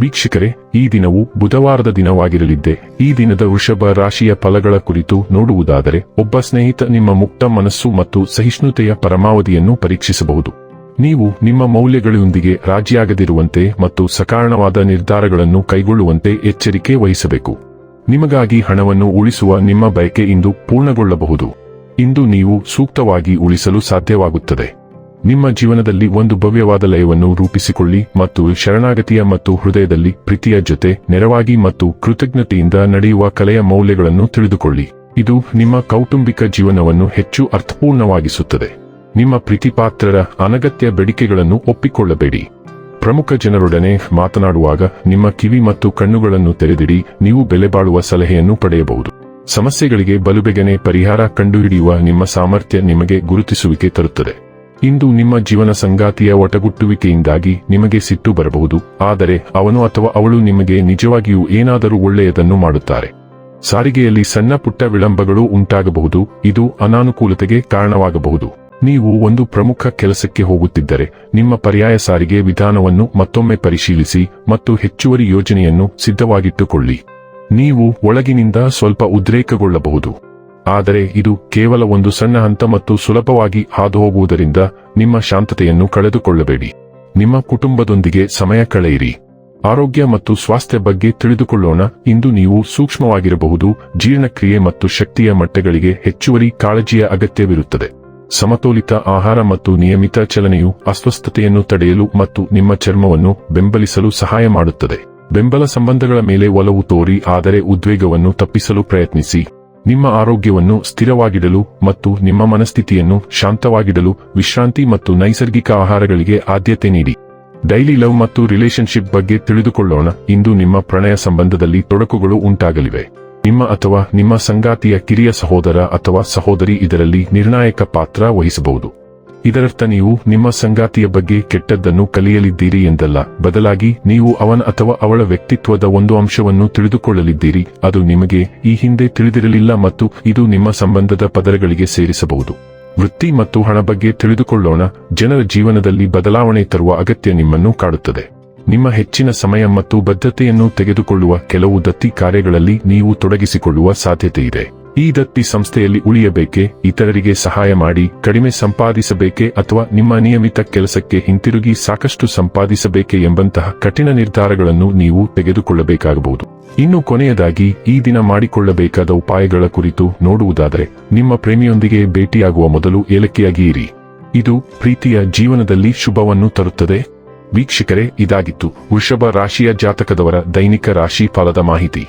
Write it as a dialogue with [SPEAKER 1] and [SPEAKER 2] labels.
[SPEAKER 1] ವೀಕ್ಷಕರೇ, ಈ ದಿನವು ಬುಧವಾರದ ದಿನವಾಗಿರಲಿದ್ದೆ. ಈ ದಿನದ ವೃಷಭ ರಾಶಿಯ ಫಲಗಳ ಕುರಿತು ನೋಡುವುದಾದರೆ, ಒಬ್ಬ ಸ್ನೇಹಿತ ನಿಮ್ಮ ಮುಕ್ತ ಮನಸ್ಸು ಮತ್ತು ಸಹಿಷ್ಣುತೆಯ ಪರಮಾವಧಿಯನ್ನು ಪರೀಕ್ಷಿಸಬಹುದು. ನೀವು ನಿಮ್ಮ ಮೌಲ್ಯಗಳೊಂದಿಗೆ ರಾಜಿಯಾಗದಿರುವಂತೆ ಮತ್ತು ಸಕಾರಣವಾದ ನಿರ್ಧಾರಗಳನ್ನು ಕೈಗೊಳ್ಳುವಂತೆ ಎಚ್ಚರಿಕೆ ವಹಿಸಬೇಕು. ನಿಮಗಾಗಿ ಹಣವನ್ನು ಉಳಿಸುವ ನಿಮ್ಮ ಬಯಕೆ ಇಂದು ಪೂರ್ಣಗೊಳ್ಳಬಹುದು. ಇಂದು ನೀವು ಸೂಕ್ತವಾಗಿ ಉಳಿಸಲು ಸಾಧ್ಯವಾಗುತ್ತದೆ. ನಿಮ್ಮ ಜೀವನದಲ್ಲಿ ಒಂದು ಭವ್ಯವಾದ ಲಯವನ್ನು ರೂಪಿಸಿಕೊಳ್ಳಿ ಮತ್ತು ಶರಣಾಗತಿಯ ಮತ್ತು ಹೃದಯದಲ್ಲಿ ಪ್ರೀತಿಯ ಜೊತೆ ನೆರವಾಗಿ ಮತ್ತು ಕೃತಜ್ಞತೆಯಿಂದ ನಡೆಯುವ ಕಲೆಯ ಮೌಲ್ಯಗಳನ್ನು ತಿಳಿದುಕೊಳ್ಳಿ. ಇದು ನಿಮ್ಮ ಕೌಟುಂಬಿಕ ಜೀವನವನ್ನು ಹೆಚ್ಚು ಅರ್ಥಪೂರ್ಣವಾಗಿಸುತ್ತದೆ. ನಿಮ್ಮ ಪ್ರೀತಿಪಾತ್ರರ ಅನಗತ್ಯ ಬೇಡಿಕೆಗಳನ್ನು ಒಪ್ಪಿಕೊಳ್ಳಬೇಡಿ. ಪ್ರಮುಖ ಜನರೊಡನೆ ಮಾತನಾಡುವಾಗ ನಿಮ್ಮ ಕಿವಿ ಮತ್ತು ಕಣ್ಣುಗಳನ್ನು ತೆರೆದಿಡಿ, ನೀವು ಬೆಲೆಬಾಳುವ ಸಲಹೆಯನ್ನು ಪಡೆಯಬಹುದು. ಸಮಸ್ಯೆಗಳಿಗೆ ಬಲುಬೆಗನೆ ಪರಿಹಾರ ಕಂಡುಹಿಡಿಯುವ ನಿಮ್ಮ ಸಾಮರ್ಥ್ಯ ನಿಮಗೆ ಗುರುತಿಸುವಿಕೆ ತರುತ್ತದೆ. ಇಂದು ನಿಮ್ಮ ಜೀವನ ಸಂಗಾತಿಯ ಒಟಗುಟ್ಟುವಿಕೆಯಿಂದಾಗಿ ನಿಮಗೆ ಸಿಟ್ಟು ಬರಬಹುದು. ಆದರೆ ಅವನು ಅಥವಾ ಅವಳು ನಿಮಗೆ ನಿಜವಾಗಿಯೂ ಏನಾದರೂ ಒಳ್ಳೆಯದನ್ನು ಮಾಡುತ್ತಾರೆ. ಸಾರಿಗೆಯಲ್ಲಿ ಸಣ್ಣ ಪುಟ್ಟ ವಿಳಂಬಗಳು ಉಂಟಾಗಬಹುದು. ಇದು ಅನಾನುಕೂಲತೆಗೆ ಕಾರಣವಾಗಬಹುದು. ನೀವು ಒಂದು ಪ್ರಮುಖ ಕೆಲಸಕ್ಕೆ ಹೋಗುತ್ತಿದ್ದರೆ ನಿಮ್ಮ ಪರ್ಯಾಯ ಸಾರಿಗೆ ವಿಧಾನವನ್ನು ಮತ್ತೊಮ್ಮೆ ಪರಿಶೀಲಿಸಿ ಮತ್ತು ಹೆಚ್ಚುವರಿ ಯೋಜನೆಯನ್ನು ಸಿದ್ಧವಾಗಿಟ್ಟುಕೊಳ್ಳಿ. ನೀವು ಒಳಗಿನಿಂದ ಸ್ವಲ್ಪ ಉದ್ರೇಕಗೊಳ್ಳಬಹುದು. ಆದರೆ ಇದು ಕೇವಲ ಒಂದು ಸಣ್ಣ ಹಂತ ಮತ್ತು ಸುಲಭವಾಗಿ ಹಾದುಹೋಗುವುದರಿಂದ ನಿಮ್ಮ ಶಾಂತತೆಯನ್ನು ಕಳೆದುಕೊಳ್ಳಬೇಡಿ. ನಿಮ್ಮ ಕುಟುಂಬದೊಂದಿಗೆ ಸಮಯ ಕಳೆಯಿರಿ. ಆರೋಗ್ಯ ಮತ್ತು ಸ್ವಾಸ್ಥ್ಯ ಬಗ್ಗೆ ತಿಳಿದುಕೊಳ್ಳೋಣ. ಇಂದು ನೀವು ಸೂಕ್ಷ್ಮವಾಗಿರಬಹುದು. ಜೀರ್ಣಕ್ರಿಯೆ ಮತ್ತು ಶಕ್ತಿಯ ಮಟ್ಟಗಳಿಗೆ ಹೆಚ್ಚುವರಿ ಕಾಳಜಿಯ ಅಗತ್ಯವಿರುತ್ತದೆ. ಸಮತೋಲಿತ ಆಹಾರ ಮತ್ತು ನಿಯಮಿತ ಚಲನೆಯು ಅಸ್ವಸ್ಥತೆಯನ್ನು ತಡೆಯಲು ಮತ್ತು ನಿಮ್ಮ ಚರ್ಮವನ್ನು ಬೆಂಬಲಿಸಲು ಸಹಾಯ ಮಾಡುತ್ತದೆ. ಬೆಂಬಲ ಸಂಬಂಧಗಳ ಮೇಲೆ ಒಲವು ತೋರಿ, ಆದರೆ ಉದ್ವೇಗವನ್ನು ತಪ್ಪಿಸಲು ಪ್ರಯತ್ನಿಸಿ. ನಿಮ್ಮ ಆರೋಗ್ಯವನ್ನು ಸ್ಥಿರವಾಗಿಡಲು ಮತ್ತು ನಿಮ್ಮ ಮನಸ್ಥಿತಿಯನ್ನು ಶಾಂತವಾಗಿಡಲು ವಿಶ್ರಾಂತಿ ಮತ್ತು ನೈಸರ್ಗಿಕ ಆಹಾರಗಳಿಗೆ ಆದ್ಯತೆ ನೀಡಿ. ಡೈಲಿ ಲವ್ ಮತ್ತು ರಿಲೇಶನ್ಶಿಪ್ ಬಗ್ಗೆ ತಿಳಿದುಕೊಳ್ಳೋಣ. ಇಂದು ನಿಮ್ಮ ಪ್ರಣಯ ಸಂಬಂಧದಲ್ಲಿ ತೊಡಕುಗಳು ಉಂಟಾಗಲಿವೆ. ನಿಮ್ಮ ಅಥವಾ ನಿಮ್ಮ ಸಂಗಾತಿಯ ಕಿರಿಯ ಸಹೋದರ ಅಥವಾ ಸಹೋದರಿ ಇದರಲ್ಲಿ ನಿರ್ಣಾಯಕ ಪಾತ್ರ ವಹಿಸಬಹುದು. ಇದರರ್ಥ ನೀವು ನಿಮ್ಮ ಸಂಗಾತಿಯ ಬಗ್ಗೆ ಕೆಟ್ಟದ್ದನ್ನು ಕಲಿಯಲಿದ್ದೀರಿ ಎಂದಲ್ಲ. ಬದಲಾಗಿ ನೀವು ಅವನ ಅಥವಾ ಅವಳ ವ್ಯಕ್ತಿತ್ವದ ಒಂದು ಅಂಶವನ್ನು ತಿಳಿದುಕೊಳ್ಳಲಿದ್ದೀರಿ. ಅದು ನಿಮಗೆ ಈ ಹಿಂದೆ ತಿಳಿದಿರಲಿಲ್ಲ ಮತ್ತು ಇದು ನಿಮ್ಮ ಸಂಬಂಧದ ಪದರಗಳಿಗೆ ಸೇರಿಸಬಹುದು. ವೃತ್ತಿ ಮತ್ತು ಹಣ ಬಗ್ಗೆ ತಿಳಿದುಕೊಳ್ಳೋಣ. ಜನರ ಜೀವನದಲ್ಲಿ ಬದಲಾವಣೆ ತರುವ ಅಗತ್ಯ ನಿಮ್ಮನ್ನು ಕಾಡುತ್ತದೆ. ನಿಮ್ಮ ಹೆಚ್ಚಿನ ಸಮಯ ಮತ್ತು ಬದ್ಧತೆಯನ್ನು ತೆಗೆದುಕೊಳ್ಳುವ ಕೆಲವು ದತ್ತಿ ಕಾರ್ಯಗಳಲ್ಲಿ ನೀವು ತೊಡಗಿಸಿಕೊಳ್ಳುವ ಸಾಧ್ಯತೆ ಇದೆ ಈ ದತ್ತಿ ಸಂಸ್ಥೆಯಲ್ಲಿ ಉಳಿಯಬೇಕೆ, ಇತರರಿಗೆ ಸಹಾಯ ಮಾಡಿ, ಕಡಿಮೆ ಸಂಪಾದಿಸಬೇಕೆ ಅಥವಾ ನಿಮ್ಮ ನಿಯಮಿತ ಕೆಲಸಕ್ಕೆ ಹಿಂತಿರುಗಿ ಸಾಕಷ್ಟು ಸಂಪಾದಿಸಬೇಕೆ ಎಂಬಂತಹ ಕಠಿಣ ನಿರ್ಧಾರಗಳನ್ನು ನೀವು ತೆಗೆದುಕೊಳ್ಳಬೇಕಾಗಬಹುದು. ಇನ್ನು ಕೊನೆಯದಾಗಿ, ಈ ದಿನ ಮಾಡಿಕೊಳ್ಳಬೇಕಾದ ಉಪಾಯಗಳ ಕುರಿತು ನೋಡುವುದಾದರೆ, ನಿಮ್ಮ ಪ್ರೇಮಿಯೊಂದಿಗೆ ಭೇಟಿಯಾಗುವ ಮೊದಲು ಏಲಕ್ಕಿಯಾಗಿ ಇರಿ ಇದು ಪ್ರೀತಿಯ ಜೀವನದಲ್ಲಿ ಶುಭವನ್ನು ತರುತ್ತದೆ. ವೀಕ್ಷಕರೇ, ಇದಾಗಿತ್ತು ವೃಷಭ ರಾಶಿಯ ಜಾತಕದವರ ದೈನಿಕ ರಾಶಿ ಫಲದ ಮಾಹಿತಿ.